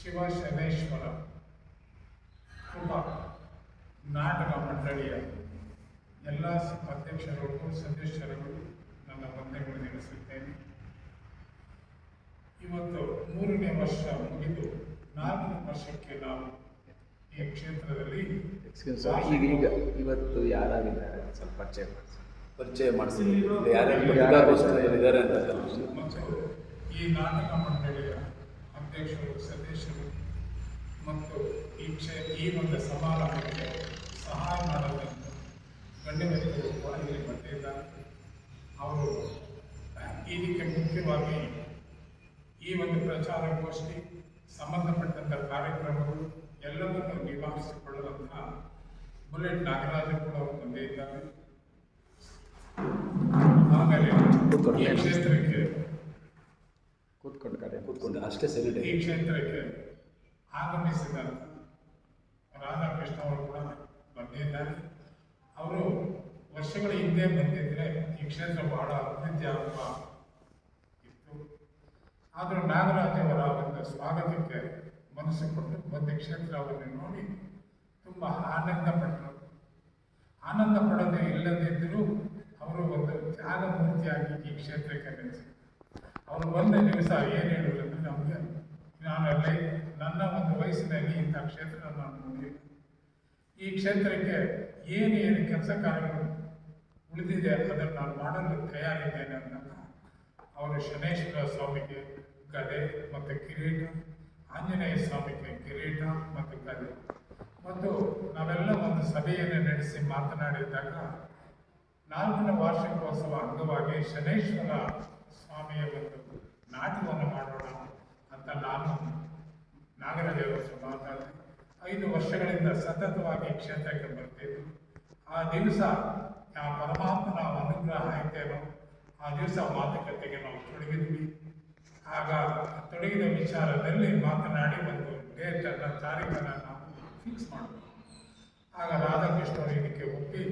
ಶಿವ ಶನೇಶ್ವರ ಕೃಪಾ ನಾಟಕ ಮಂಡಳಿಯ ಎಲ್ಲ ಅಧ್ಯಕ್ಷರು ಸದಸ್ಯರುಗಳು ನನ್ನ ವಂದನೆಗಳು ನೆನೆಸುತ್ತೇನೆ. ಇವತ್ತು ಮೂರನೇ ವರ್ಷ ಮುಗಿದು ನಾಲ್ಕನೇ ವರ್ಷಕ್ಕೆ ನಾವು ಈ ಕ್ಷೇತ್ರದಲ್ಲಿ ಈಗ ಇವತ್ತು ಯಾರಾಗಿದ್ದಾರೆ? ಸ್ವಲ್ಪ ಪರಿಚಯ ಮಾಡಿಸಿ. ಪರಿಚಯ ಮಾಡಿಸಿ. ಯಾರ್ಯಾರು ಇದ್ದಾರೆ ಅಂತ. ಮತ್ತು ಈ ನಾಟಕ ಮಂಡಳಿಯ ಅಧ್ಯಕ್ಷರು, ಸದಸ್ಯರು ಮತ್ತು ಈ ಕ್ಷೇ ಈ ಒಂದು ಸಮಾರಂಭಕ್ಕೆ ಸಹಾಯ ಮಾಡಬೇಕು. ಗಣ್ಯ ವ್ಯಕ್ತಿಗಳು ಕೂಡ ಇಲ್ಲಿ ಬಂದಿದ್ದಾರೆ ಅವರು ಇದಕ್ಕೆ ಮುಖ್ಯವಾಗಿ ಈ ಒಂದು ಪ್ರಚಾರಗೋಷ್ಠಿ ಸಂಬಂಧಪಟ್ಟಂಥ ಕಾರ್ಯಕ್ರಮಗಳು ಎಲ್ಲವನ್ನು ನಿಭಾಯಿಸಿಕೊಳ್ಳುವಂತಹ ಬುಲೆಟ್ ನಾಗರಾಜ ಕೂಡ ಅವರು ಬಂದೇ ಇದ್ದಾರೆ. ಆಮೇಲೆ ಈ ಕ್ಷೇತ್ರಕ್ಕೆ ಕೂತ್ಕೊಂಡು ಕರೆ ಕೂತ್ಕೊಂಡು ಅಷ್ಟೇ ಸರಿ ಈ ಕ್ಷೇತ್ರಕ್ಕೆ ಆಗಮಿಸಿದ ರಾಧಾಕೃಷ್ಣ ಅವರು ಕೂಡ ಬಂದಿದ್ದಾರೆ. ಅವರು ವರ್ಷಗಳ ಹಿಂದೆ ಬಂದಿದ್ದರೆ ಈ ಕ್ಷೇತ್ರ ಬಹಳ ಅಭಿವೃದ್ಧಿ ಆಗುವ ಇತ್ತು. ಆದರೂ ನಾಗರಾಜವರ ಒಂದು ಸ್ವಾಗತಕ್ಕೆ ಮನಸ್ಸು ಕೊಟ್ಟು ಕ್ಷೇತ್ರ ಅವರನ್ನು ನೋಡಿ ತುಂಬ ಆನಂದ ಪಟ್ಟರು. ಆನಂದ ಪಡೋದು ಇಲ್ಲದಿದ್ದರೂ ಅವರು ಒಂದು ತ್ಯಾಗ ಮೂರ್ತಿಯಾಗಿ ಈ ಕ್ಷೇತ್ರಕ್ಕೆ ನೆಲೆಸಿದರು. ಅವರು ಬಂದ ದಿವಸ ಏನು ಹೇಳಿದ್ರು ಅಂದರೆ ನಮಗೆ ನಾನಲ್ಲಿ ನನ್ನ ಒಂದು ವಯಸ್ಸಿನಲ್ಲಿ ಇಂಥ ಕ್ಷೇತ್ರ ನಾನು ನೋಡಿಲ್ಲ ಈ ಕ್ಷೇತ್ರಕ್ಕೆ ಏನೇನು ಏನು ಕೆಲಸ ಕಾರ್ಯಗಳು ಉಳಿದಿದೆ ಅದನ್ನು ನಾನು ಮಾಡಲು ತಯಾರಿದ್ದೇನೆ ಅಂತ ಅವರು ಶನೇಶ್ವರ ಸ್ವಾಮಿಗೆ ಕಲೆ ಮತ್ತು ಕಿರೀಟ, ಆಂಜನೇಯ ಸ್ವಾಮಿಗೆ ಕಿರೀಟ ಮತ್ತು ಕಲೆ ಮತ್ತು ನಾವೆಲ್ಲ ಒಂದು ಸಭೆಯನ್ನು ನಡೆಸಿ ಮಾತನಾಡಿದಾಗ ನಾಲ್ಕನೇ ವಾರ್ಷಿಕೋತ್ಸವ ಅಂಗವಾಗಿ ಶನೇಶ್ವರ ಸ್ವಾಮಿಯ ಒಂದು ನಾಟಕವನ್ನು ಮಾಡೋಣ ಅಂತ ನಾನು ಹತ್ರ ಮಾತಾಡಿದೆ ಐದು ವರ್ಷಗಳಿಂದ ಸತತವಾಗಿ ಕ್ಷೇತ್ರಕ್ಕೆ ಬರ್ತೇನೆ ಆ ದಿವಸ ಆ ಪರಮಾತ್ಮನ ಅನುಗ್ರಹ ಆಯ್ತೇನೋ, ಆ ದಿವಸ ಮಾತುಕತೆಗೆ ನಾವು ತೊಡಗಿದ್ವಿ. ಆಗ ತೊಡಗಿದ ವಿಚಾರದಲ್ಲಿ ಮಾತನಾಡಿ ಒಂದು ಡೇಟನ್ನು ತಾರೀಖನ್ನು ನಾವು ಫಿಕ್ಸ್ ಮಾಡಿದ್ವಿ ಆಗ ರಾಧಾಕೃಷ್ಣರು ಇದಕ್ಕೆ ಒಪ್ಪಿ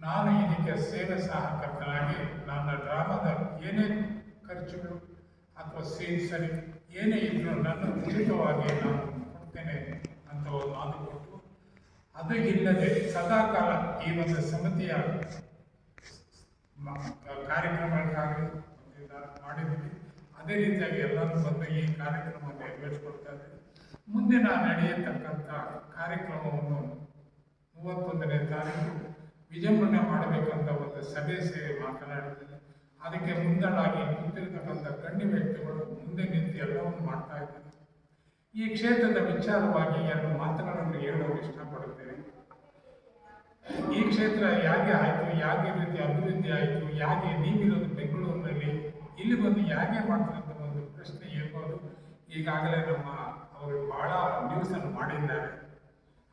ನಾನು ಇದಕ್ಕೆ ಸೇವೆ ಸಹಕರ್ತನಾಗಿ ನನ್ನ ಡ್ರಾಮಾದ ಏನೇ ಖರ್ಚುಗಳು ಅಥವಾ ಸೀನ್ ಸರಿ, ಏನೇ ಇದ್ರೂ ನನ್ನ ಉಚಿತವಾಗಿ ನಾನು ಕೊಡ್ತೇನೆ ಅಂತ ಒಂದು ಮಾತು ಕೊಟ್ಟು ಅದು ಇಲ್ಲದೆ ಸದಾಕಾಲ ಈ ಒಂದು ಸಮಿತಿಯ ಮ- ಕಾರ್ಯಕ್ರಮಕ್ಕಾಗಲಿ ಇದನ್ನ ಅದೇ ರೀತಿಯಾಗಿ ಎಲ್ಲರೂ ಬಂದು ಈ ಕಾರ್ಯಕ್ರಮವನ್ನು ನೆರವೇರಿಸ್ಕೊಡ್ತಾ ಇದ್ದೀವಿ ಮುಂದೆ ನಾನು ನಡೆಯತಕ್ಕಂಥ ಕಾರ್ಯಕ್ರಮವನ್ನು ಮೂವತ್ತೊಂದನೇ ತಾರೀಕು ವಿಜೃಂಭಣೆ ಮಾಡಬೇಕಂತ ಒಂದು ಸಭೆ ಸೇರಿ ಮಾತನಾಡಿದ್ದಾರೆ ಅದಕ್ಕೆ ಮುಂದಳಾಗಿ ನಿಂತಿರ್ತಕ್ಕಂಥ ಗಣ್ಯ ವ್ಯಕ್ತಿಗಳು ಮುಂದೆ ನಿಂತು ಎಲ್ಲವನ್ನು ಮಾಡ್ತಾ ಇದ್ದಾರೆ. ಈ ಕ್ಷೇತ್ರದ ವಿಚಾರವಾಗಿ ಎರಡು ಮಾತುಗಳನ್ನು ಹೇಳೋಕೆ ಇಷ್ಟಪಡುತ್ತೇನೆ. ಈ ಕ್ಷೇತ್ರ ಯಾಕೆ ಆಯಿತು, ಯಾಕೆ ರೀತಿ ಅಭಿವೃದ್ಧಿ ಆಯಿತು, ಯಾಕೆ ನೀವಿರೋದು ಬೆಂಗಳೂರಿನಲ್ಲಿ, ಇಲ್ಲಿ ಬಂದು ಯಾಕೆ ಮಾಡ್ತಾರೆ ಅಂತ ಒಂದು ಪ್ರಶ್ನೆ ಇರ್ಬೋದು ಈಗಾಗಲೇ ನಮ್ಮ ಅವರು ಬಹಳ ನ್ಯೂಸನ್ನು ಮಾಡಿದ್ದಾರೆ.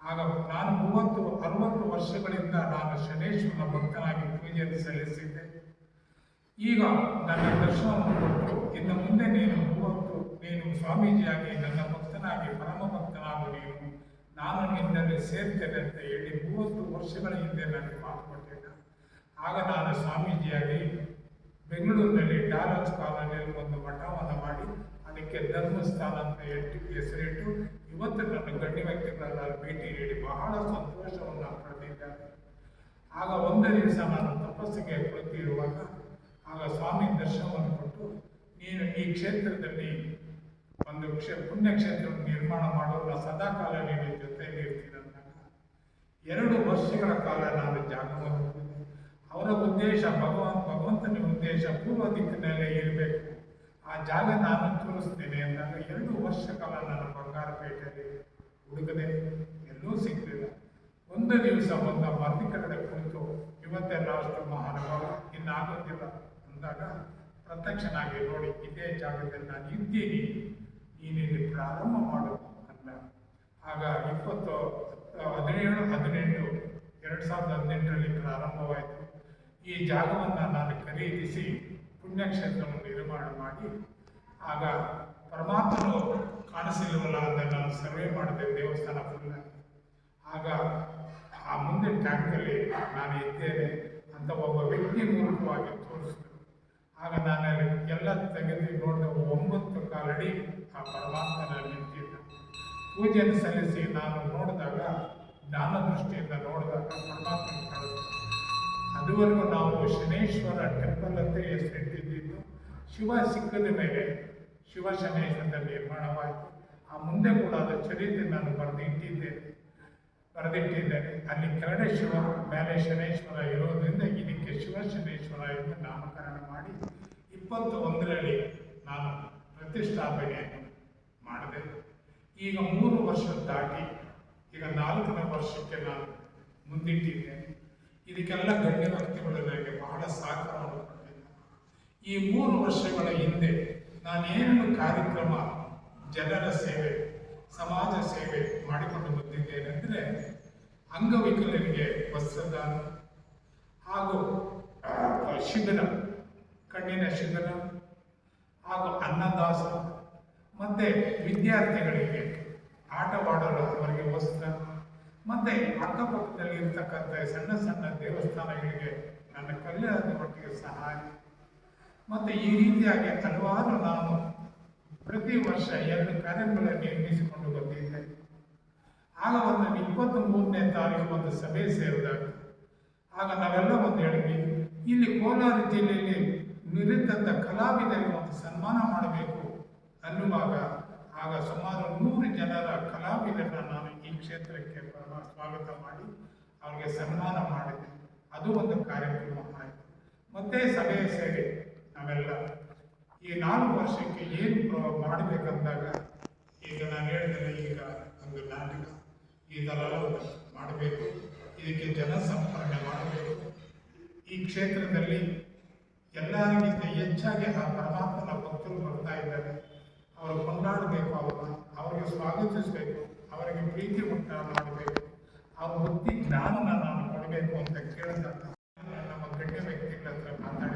ಆಗ ನಾನು ಮೂವತ್ತು, ಅರವತ್ತು ವರ್ಷಗಳಿಂದ ನಾನು ಶನೇಶ್ವರನ ಭಕ್ತನಾಗಿ ಪೂಜೆಯನ್ನು ಸಲ್ಲಿಸಿದ್ದೆ. ಈಗ ನನ್ನ ದರ್ಶನವನ್ನು ಕೊಟ್ಟು ಇನ್ನು ಮುಂದೆ ನೀನು ಮೂವತ್ತು, ನೀನು ಸ್ವಾಮೀಜಿಯಾಗಿ ನನ್ನ ಭಕ್ತನಾಗಿ, ಪರಮ ಭಕ್ತನಾಗಿ ನೀನು. ನಾನು ನಿನ್ನಲ್ಲಿ ಸೇರ್ತೇನೆ ಅಂತ ಹೇಳಿ ಮೂವತ್ತು ವರ್ಷಗಳ ಹಿಂದೆ ನನಗೆ ಮಾತು ಕೊಟ್ಟಿದ್ದ ಆಗ ನಾನು ಸ್ವಾಮೀಜಿಯಾಗಿ ಬೆಂಗಳೂರಿನಲ್ಲಿ ಡಾಲರ್ಸ್ ಕಾಲೋನಿಯಲ್ಲಿ ಒಂದು ಮಠವನ್ನು ಮಾಡಿ, ಅದಕ್ಕೆ ಧರ್ಮಸ್ಥಾನ ಅಂತ ಹೆಸರಿಟ್ಟು ಇವತ್ತು ನನ್ನ ಗಣ್ಯ ವ್ಯಕ್ತಿಗಳನ್ನ ಭೇಟಿ ನೀಡಿ ಬಹಳ ಸಂತೋಷವನ್ನು ಪಡೆದಿದ್ದಾರೆ. ಆಗ ಒಂದೇ ದಿವಸ ನಾನು ತಪಸ್ಸಿಗೆ ಕುಳಿತಿರುವಾಗ ಆಗ ಸ್ವಾಮಿ ದರ್ಶನವನ್ನು ಕೊಟ್ಟು, ನೀನು ಈ ಕ್ಷೇತ್ರದಲ್ಲಿ ಒಂದು ಕ್ಷೇ ಪುಣ್ಯಕ್ಷೇತ್ರವನ್ನು ನಿರ್ಮಾಣ ಮಾಡೋವ್ರ ಸದಾ ಕಾಲ ನೀನು ಜೊತೆಯಲ್ಲಿ ಇರ್ತೀನಿ ಅಂದಾಗ ಎರಡು ವರ್ಷಗಳ ಕಾಲ ನಾನು ಜಾಗವನ್ನು ಅವರ ಉದ್ದೇಶ ಭಗವಾನ್ ಭಗವಂತನ ಉದ್ದೇಶ ಪೂರ್ವ ದಿಕ್ಕಿನಲ್ಲೇ ಇರಬೇಕು. ಆ ಜಾಗ ನಾನು ತೋರಿಸ್ತೇನೆ ಅಂದಾಗ ಎರಡು ವರ್ಷ ಕಾಲ ನನ್ನ ಬಂಗಾರಪೇಟೆಯಲ್ಲಿ ಹುಡುಕದೆ ಎಲ್ಲೂ ಸಿಗಲಿಲ್ಲ. ಒಂದು ದಿವಸ ಬಂದ ಮರ್ದಿ ಕಡೆ ಕುಳಿತು, ಇವತ್ತೇ ರಾಷ್ಟ್ರ ಮಹಾನುಭಾವ ಇನ್ನಾಗೋದಿಲ್ಲ ಅಂದಾಗ ಪ್ರತ್ಯಕ್ಷನಾಗಿ ನೋಡಿ, ಇದೇ ಜಾಗದಲ್ಲಿ ನಾನು ಇದ್ದೀನಿ. ನೀನಿಲ್ಲಿ ಪ್ರಾರಂಭ ಮಾಡು ಅಂದ. ಆಗ ಇಪ್ಪತ್ತು, ಹದಿನೇಳು, ಹದಿನೆಂಟು, ಎರಡು ಸಾವಿರದ ಹದಿನೆಂಟರಲ್ಲಿ ಪ್ರಾರಂಭವಾಯಿತು. ಈ ಜಾಗವನ್ನು ನಾನು ಖರೀದಿಸಿ ಪುಣ್ಯಕ್ಷೇತ್ರವನ್ನು ನಿರ್ಮಾಣ ಮಾಡಿ, ಆಗ ಪರಮಾತ್ಮನು ಕಾಣಿಸಿಲ್ಲವಲ್ಲ ಅಂತ ನಾನು ಸರ್ವೆ ಮಾಡಿದೆ, ದೇವಸ್ಥಾನ ಫುಲ್ಲ ಆಗ. ಆ ಮುಂದೆ ಟ್ಯಾಂಕಲ್ಲಿ ನಾನು ಇದ್ದೇನೆ ಅಂತ ಒಬ್ಬ ವ್ಯಕ್ತಿ ಮೂಲಕವಾಗಿ ತೋರಿಸಿದ್ರು. ಆಗ ನಾನು ಎಲ್ಲ ತೆಗೆದು ನೋಡಿದ, ಒಂಬತ್ತು ಕಾಲಡಿ ಆ ಪರಮಾತ್ಮನ ನಿಂತಿದ್ದ ಪೂಜೆಯನ್ನು ಸಲ್ಲಿಸಿ ನಾನು ನೋಡಿದಾಗ, ಜ್ಞಾನ ದೃಷ್ಟಿಯಿಂದ ನೋಡಿದಾಗ ಪರಮಾತ್ಮ ಕಾಣಿಸ್ತು. ಅದುವರೆಗೂ ನಾವು ಶನೇಶ್ವರ ಟೆಂಪಲ್ ಅಂತ ಹೆಸರಿಟ್ಟಿದ್ದು ಶಿವ ಸಿಕ್ಕದ ಮೇಲೆ ಶಿವ ಶನೇಶ್ವರದ ನಿರ್ಮಾಣವಾಯಿತು. ಆ ಮುಂದೆ ಕೂಡ ಅದರ ಚರಿತ್ರೆ ನಾನು ಬರೆದಿಟ್ಟಿದ್ದೇನೆ ಬರೆದಿಟ್ಟಿದ್ದೇನೆ. ಅಲ್ಲಿ ಕೆಳಗಡೆ ಶಿವ, ಮೇಲೆ ಶನೇಶ್ವರ ಇರೋದರಿಂದ ಇದಕ್ಕೆ ಶಿವ ಶನೇಶ್ವರ ಎಂದು ನಾಮಕರಣ ಮಾಡಿ ಇಪ್ಪತ್ತು ಒಂದರಲ್ಲಿ ನಾನು ಪ್ರತಿಷ್ಠಾಪನೆಯನ್ನು ಮಾಡಿದೆ. ಈಗ ಮೂರು ವರ್ಷ ದಾಟಿ ಈಗ ನಾಲ್ಕನೇ ವರ್ಷಕ್ಕೆ ನಾನು ಮುಂದಿಟ್ಟಿದ್ದೇನೆ ಇದಕ್ಕೆಲ್ಲ ಗಣ್ಯ ವ್ಯಕ್ತಿಗಳು ನನಗೆ ಬಹಳ ಸಹಕಾರವನ್ನು ಈ ಮೂರು ವರ್ಷಗಳ ಹಿಂದೆ ನಾನೇನು ಕಾರ್ಯಕ್ರಮ, ಜನರ ಸೇವೆ, ಸಮಾಜ ಸೇವೆ ಮಾಡಿಕೊಂಡು ಬಂದಿದ್ದೇನೆಂದರೆ ಅಂಗವಿಕಲರಿಗೆ ವಸ್ತ್ರದಾನ ಹಾಗೂ ಶಿಬಿರ, ಕಣ್ಣಿನ ಶಿಬಿರ ಹಾಗೂ ಅನ್ನದಾಸ ಮತ್ತೆ ವಿದ್ಯಾರ್ಥಿಗಳಿಗೆ ಆಟವಾಡಲು ಅವರಿಗೆ ವಸ್ತ್ರ ಮತ್ತೆ ಅಕ್ಕಪಕ್ಕದಲ್ಲಿ ಇರ್ತಕ್ಕಂಥ ಸಣ್ಣ ಸಣ್ಣ ದೇವಸ್ಥಾನಗಳಿಗೆ ನನ್ನ ಕಲ್ಯಾಣ ಮಟ್ಟಿಗೆ ಸಹಾಯ ಮತ್ತೆ ಈ ರೀತಿಯಾಗಿ ಹಲವಾರು ನಾನು ಪ್ರತಿ ವರ್ಷ ಎರಡು ಕಾರ್ಯಕ್ರಮಗಳನ್ನು ನಿರ್ಮಿಸಿಕೊಂಡು ಬಂದಿದ್ದೆ ಆಗ ಒಂದು ಇಪ್ಪತ್ತ್ ಮೂರನೇ ತಾರೀಕು ಒಂದು ಸಭೆ ಸೇರಿದಾಗ ಆಗ ನಾವೆಲ್ಲ ಒಂದು ಹೇಳಿದ್ವಿ, ಇಲ್ಲಿ ಕೋಲಾರ ಜಿಲ್ಲೆಯಲ್ಲಿ ನಿರಂತ ಕಲಾವಿದರಿಗೆ ಒಂದು ಸನ್ಮಾನ ಮಾಡಬೇಕು ಅನ್ನುವಾಗ ಆಗ ಸುಮಾರು ನೂರು ಜನರ ಕಲಾವಿದರನ್ನ ನಾನು ಈ ಕ್ಷೇತ್ರಕ್ಕೆ ಸ್ವಾಗತ ಮಾಡಿ ಅವರಿಗೆ ಸನ್ಮಾನ ಮಾಡಿದೆ. ಅದು ಒಂದು ಕಾರ್ಯಕ್ರಮ ಆಯಿತು. ಮತ್ತೆ ಸಭೆ ಸೇರಿ ನಾವೆಲ್ಲ ಈ ನಾಲ್ಕು ವರ್ಷಕ್ಕೆ ಏನು ಮಾಡಬೇಕಂದಾಗ ಈಗ ನಾನು ಹೇಳ್ತೇನೆ ಈಗ ಒಂದು ನಾಟಕ. ಈ ಥರ ಮಾಡಬೇಕು. ಇದಕ್ಕೆ ಜನಸಂಪರ್ಕ ಮಾಡಬೇಕು. ಈ ಕ್ಷೇತ್ರದಲ್ಲಿ ಎಲ್ಲರಿಗಿಂತ ಹೆಚ್ಚಾಗಿ ಆ ಪರಮಾತ್ಮನ ಭಕ್ತರು ಬರ್ತಾ ಇದ್ದಾರೆ. ಅವರು ಕೊಂಡಾಡಬೇಕು ಅವ್ರನ್ನ. ಅವರಿಗೆ ಸ್ವಾಗತಿಸಬೇಕು. ಅವರಿಗೆ ಪ್ರೀತಿ ಉಂಟ ಮಾಡಬೇಕು. ಆ ಭಕ್ತಿ ಜ್ಞಾನನ ನಾನು ಕೊಡಬೇಕು ಅಂತ ಕೇಳಿದಾಗ ನಮ್ಮ ಗಣ್ಯ ವ್ಯಕ್ತಿಗಳ ಹತ್ರ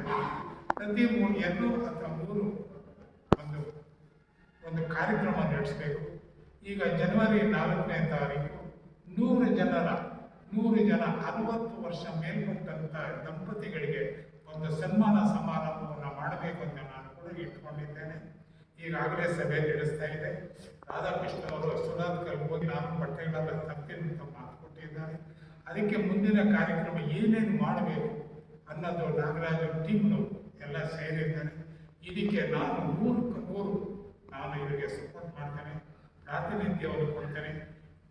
ಪ್ರತಿ ಮೂರು ಎರಡು ಅಥವಾ ಮೂರು ಒಂದು ಒಂದು ಕಾರ್ಯಕ್ರಮ ನಡೆಸಬೇಕು. ಈಗ ಜನವರಿ ನಾಲ್ಕನೇ ತಾರೀಕು, ನೂರು ಜನರ, ನೂರು ಜನ ಅರವತ್ತು ವರ್ಷ ಮೇಲ್ಪಟ್ಟಂತ ದಂಪತಿಗಳಿಗೆ ಒಂದು ಸನ್ಮಾನ ಸಮಾರಂಭವನ್ನು ಮಾಡಬೇಕು ಅಂತ ನಾನು ಕೂಡ ಇಟ್ಕೊಂಡಿದ್ದೇನೆ. ಈಗಾಗಲೇ ಸಭೆ ನಡೆಸ್ತಾ ಇದೆ. ರಾಧಾಕೃಷ್ಣ ಅವರು ಸುಧಾಕರ್ ಹೋಗಿ ನಾನು ಬಟ್ಟೆಗಳೆಲ್ಲ ಅಂತ ಮಾತು ಕೊಟ್ಟಿದ್ದಾರೆ. ಅದಕ್ಕೆ ಮುಂದಿನ ಕಾರ್ಯಕ್ರಮ ಏನೇನು ಮಾಡಬೇಕು ಅನ್ನೋದು ನಾಗರಾಜ ಟೀಮ್ನು ಎಲ್ಲ ಸೇರಿರ್ತಾನೆ ಇದಕ್ಕೆ ನಾನು ನೂರಕ್ಕೆ ನೂರು ನಾನು ಇವರಿಗೆ ಸಪೋರ್ಟ್ ಮಾಡ್ತೇನೆ. ಪ್ರಾತಿನಿಧ್ಯವನ್ನು ಕೊಡ್ತೇನೆ.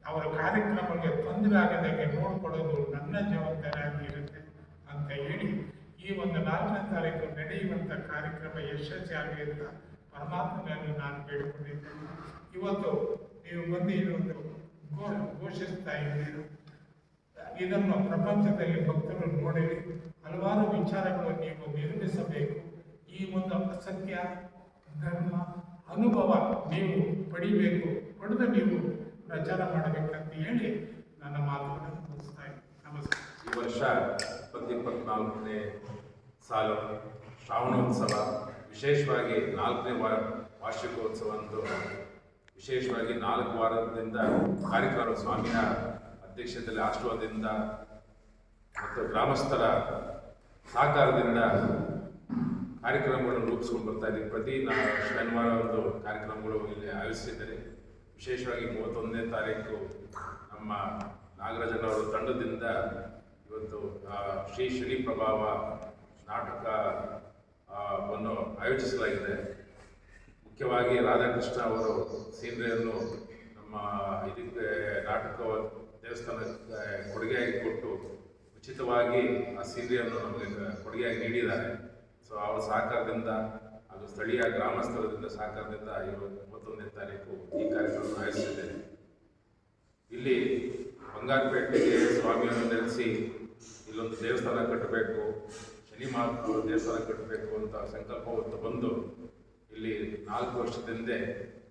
ಅವರ ಕಾರ್ಯಕ್ರಮಕ್ಕೆ ತೊಂದರೆ ಆಗದಂಗೆ ನೋಡ್ಕೊಳ್ಳೋದು ನನ್ನ ಜವಾಬ್ದಾರಿಯಾಗಿ ಇರುತ್ತೆ ಅಂತ ಹೇಳಿ ಈ ಒಂದು ನಾಲ್ಕನೇ ತಾರೀಕು ನಡೆಯುವಂಥ ಕಾರ್ಯಕ್ರಮ ಯಶಸ್ವಿಯಾಗಲಿ ಅಂತ ಪರಮಾತ್ಮನನ್ನು ನಾನು ಬೇಡಿಕೊಂಡಿದ್ದೇನೆ. ಇವತ್ತು ನೀವು ಬಂದು ಘೋ ಘೋಷಿಸ್ತಾ ಇದ್ದೀರಿ. ಇದನ್ನು ಪ್ರಪಂಚದಲ್ಲಿ ಭಕ್ತರು ನೋಡಿರಿ ಹಲವಾರು ವಿಚಾರಗಳು ನೀವು ನಿರ್ಮಿಸಬೇಕು. ಈ ಒಂದು ಸತ್ಯ ಧರ್ಮ ಅನುಭವ ನೀವು ಪಡಿಬೇಕು, ಪಡೆದು ನೀವು ಪ್ರಚಾರ ಮಾಡಬೇಕಂತ ಹೇಳಿ ನನ್ನ ಮಾತುಗಳನ್ನು ಮುಗಿಸ್ತಾ ನಮಸ್ಕಾರ. ಈ ವರ್ಷ ಇಪ್ಪತ್ನಾಲ್ಕನೇ ಸಾಲು ಶ್ರಾವಣೋತ್ಸವ, ವಿಶೇಷವಾಗಿ ನಾಲ್ಕನೇ ವಾರ ವಾರ್ಷಿಕೋತ್ಸವ ಅಂತೂ, ವಿಶೇಷವಾಗಿ ನಾಲ್ಕು ವಾರದಿಂದ ಕಾರ್ಯಕ್ರಮ ಸ್ವಾಮಿಯ ಅಧ್ಯಕ್ಷತೆಯಲ್ಲಿ ಆಶೀರ್ವಾದದಿಂದ ಮತ್ತು ಗ್ರಾಮಸ್ಥರ ಸಹಕಾರದಿಂದ ಕಾರ್ಯಕ್ರಮಗಳನ್ನು ರೂಪಿಸ್ಕೊಂಡು ಬರ್ತಾ ಇದ್ದೀವಿ ಪ್ರತಿ ನಾ ಶನಿವಾರ ಒಂದು ಕಾರ್ಯಕ್ರಮಗಳು ಇಲ್ಲಿ ಆಯೋಜಿಸಿದ್ದಾರೆ. ವಿಶೇಷವಾಗಿ ಮೂವತ್ತೊಂದನೇ ತಾರೀಕು ನಮ್ಮ ನಾಗರಾಜನವರ ತಂಡದಿಂದ ಇವತ್ತು ಶ್ರೀ ಶನಿ ಪ್ರಭಾವ ನಾಟಕ ಆ, ವನ್ನು ಆಯೋಜಿಸಲಾಗಿದೆ. ಮುಖ್ಯವಾಗಿ ರಾಧಾಕೃಷ್ಣ ಅವರು ಸೀರೆಯನ್ನು ನಮ್ಮ ಇದಕ್ಕೆ ನಾಟಕ ದೇವಸ್ಥಾನಕ್ಕೆ ಕೊಡುಗೆಯಾಗಿ ಕೊಟ್ಟು ಉಚಿತವಾಗಿ ಆ ಸೀರೆಯನ್ನು ನಮಗೆ ಕೊಡುಗೆಯಾಗಿ ನೀಡಿದ್ದಾರೆ. ಸೊ ಅವರ ಸಹಕಾರದಿಂದ ಅದು ಸ್ಥಳೀಯ ಗ್ರಾಮಸ್ಥರದಿಂದ ಸಹಕಾರದಿಂದ ಇವತ್ತು ಮೂವತ್ತೊಂದನೇ ತಾರೀಕು ಈ ಕಾರ್ಯಕ್ರಮ ಆಯೋಜಿಸಿದ್ದೇನೆ. ಇಲ್ಲಿ ಬಂಗಾರಪೇಟೆಗೆ ಸ್ವಾಮಿಯನ್ನು ನೆಲೆಸಿ ಇಲ್ಲೊಂದು ದೇವಸ್ಥಾನ ಕಟ್ಟಬೇಕು ಶನಿ ಮಹಾತ್ಮ ದೇವಸ್ಥಾನ ಕಟ್ಟಬೇಕು ಅಂತ ಸಂಕಲ್ಪ ಹೊತ್ತು ಬಂದು ಇಲ್ಲಿ ನಾಲ್ಕು ವರ್ಷದಿಂದ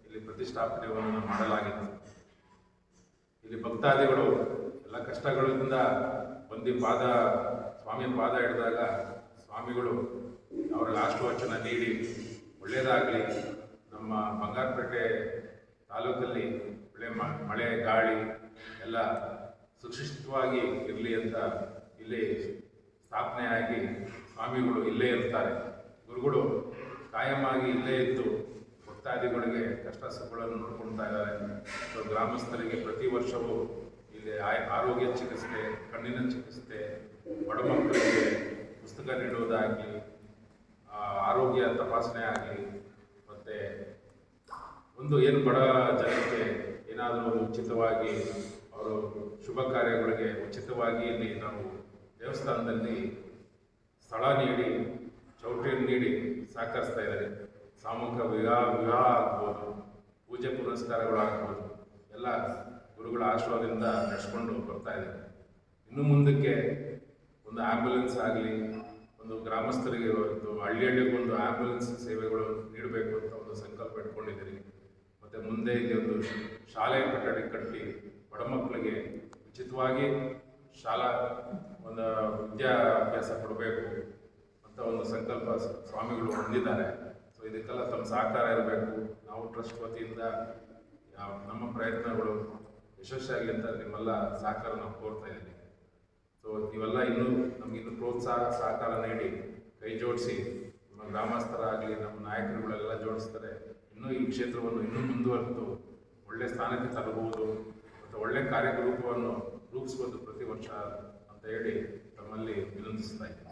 ಇಲ್ಲಿ ಪ್ರತಿಷ್ಠಾಪನೆಯನ್ನು ಮಾಡಲಾಗಿತ್ತು ಇಲ್ಲಿ ಭಕ್ತಾದಿಗಳು ಎಲ್ಲ ಕಷ್ಟಗಳಿಂದ ಬಂದು ಪಾದ ಸ್ವಾಮಿ ಪಾದ ಹಿಡಿದಾಗ ಸ್ವಾಮಿಗಳು ಅವರಿಗೆ ಆಶೀರ್ವಚನ ನೀಡಿ ಒಳ್ಳೆಯದಾಗಲಿ. ನಮ್ಮ ಬಂಗಾರಪೇಟೆ ತಾಲೂಕಲ್ಲಿ ಒಳ್ಳೆ ಮಳೆ, ಗಾಳಿ ಎಲ್ಲ ಸುಶಿಷ್ಟವಾಗಿ ಇರಲಿ ಅಂತ ಇಲ್ಲಿ ಸ್ಥಾಪನೆಯಾಗಿ ಸ್ವಾಮಿಗಳು ಇಲ್ಲೇ ಇರ್ತಾರೆ. ಗುರುಗಳು ಕಾಯಮಾಗಿ ಇಲ್ಲೇ ಇದ್ದು ಭಕ್ತಾದಿಗಳಿಗೆ ಕಷ್ಟ ಸುಖಗಳನ್ನು ನೋಡ್ಕೊಳ್ತಾ ಇದ್ದಾರೆ. ಸೊ ಗ್ರಾಮಸ್ಥರಿಗೆ ಪ್ರತಿ ವರ್ಷವೂ ಇಲ್ಲಿ ಆರೋಗ್ಯ ಚಿಕಿತ್ಸೆ, ಕಣ್ಣಿನ ಚಿಕಿತ್ಸೆ ಬಡ ಮಕ್ಕಳಿಗೆ ಪುಸ್ತಕ ನೀಡುವುದಾಗಿ ಆರೋಗ್ಯ ತಪಾಸಣೆ ಆಗಲಿ ಮತ್ತು ಒಂದು ಏನು ಬಡ ಜನಕ್ಕೆ ಏನಾದರೂ ಉಚಿತವಾಗಿ ಅವರು ಶುಭ ಕಾರ್ಯಗಳಿಗೆ ಉಚಿತವಾಗಿ ಇಲ್ಲಿ ನಾವು ದೇವಸ್ಥಾನದಲ್ಲಿ ಸ್ಥಳ ನೀಡಿ, ಚೌಟ್ರಿಯನ್ನು ನೀಡಿ ಸಹಕರಿಸ್ತಾ ಇದ್ದಾರೆ. ಸಾಮೂಹಿಕ ವಿವಾಹ ವಿವಾಹ ಆಗ್ಬೋದು, ಪೂಜೆ ಪುರಸ್ಕಾರಗಳಾಗ್ಬೋದು ಎಲ್ಲ ಗುರುಗಳ ಆಶೀರ್ವಾದದಿಂದ ನಡೆಸ್ಕೊಂಡು ಬರ್ತಾ ಇದೆ. ಇನ್ನು ಮುಂದಕ್ಕೆ ಒಂದು ಆ್ಯಂಬುಲೆನ್ಸ್ ಆಗಲಿ, ಒಂದು ಗ್ರಾಮಸ್ಥರಿಗೆ ಒಂದು ಹಳ್ಳಿ ಹಳ್ಳಿಗೊಂದು ಆ್ಯಂಬುಲೆನ್ಸ್ ಸೇವೆಗಳು ನೀಡಬೇಕು ಅಂತ ಒಂದು ಸಂಕಲ್ಪ ಇಟ್ಕೊಂಡಿದ್ದೀರಿ. ಮತ್ತು ಮುಂದೆ ಇಲ್ಲಿ ಒಂದು ಶಾಲೆ ಕಟ್ಟಡ ಕಟ್ಟಿ ಬಡ ಮಕ್ಕಳಿಗೆ ಉಚಿತವಾಗಿ ಶಾಲಾ ಒಂದು ವಿದ್ಯಾಭ್ಯಾಸ ಕೊಡಬೇಕು ಅಂತ ಒಂದು ಸಂಕಲ್ಪ ಸ್ವಾಮಿಗಳು ಹೊಂದಿದ್ದಾರೆ. ಇದಕ್ಕೆಲ್ಲ ತಮ್ಮ ಸಹಕಾರ ಇರಬೇಕು. ನಾವು ಟ್ರಸ್ಟ್ ವತಿಯಿಂದ ನಮ್ಮ ಪ್ರಯತ್ನಗಳು ಯಶಸ್ವಿಯಾಗಲಿ ಅಂತ ನಿಮ್ಮೆಲ್ಲ ಸಹಕಾರ ನಾವು ಕೋರ್ತಾ ಇದ್ದೀನಿ ಸೊ ನೀವೆಲ್ಲ ಇನ್ನೂ ನಮ್ಗೆ ಇನ್ನೂ ಪ್ರೋತ್ಸಾಹ, ಸಹಕಾರ ನೀಡಿ, ಕೈ ಜೋಡಿಸಿ, ನಮ್ಮ ಗ್ರಾಮಸ್ಥರಾಗಲಿ, ನಮ್ಮ ನಾಯಕರುಗಳೆಲ್ಲ ಜೋಡಿಸ್ತಾರೆ. ಇನ್ನೂ ಈ ಕ್ಷೇತ್ರವನ್ನು ಇನ್ನೂ ಮುಂದುವರೆದು ಒಳ್ಳೆ ಸ್ಥಾನಕ್ಕೆ ತರಬಹುದು ಮತ್ತು ಒಳ್ಳೆ ಕಾರ್ಯರೂಪವನ್ನು ರೂಪಿಸ್ಬೋದು ಪ್ರತಿ ವರ್ಷ ಅಂತ ಹೇಳಿ ತಮ್ಮಲ್ಲಿ ವಿನಂತಿಸ್ತಾ ಇದ್ದೀನಿ.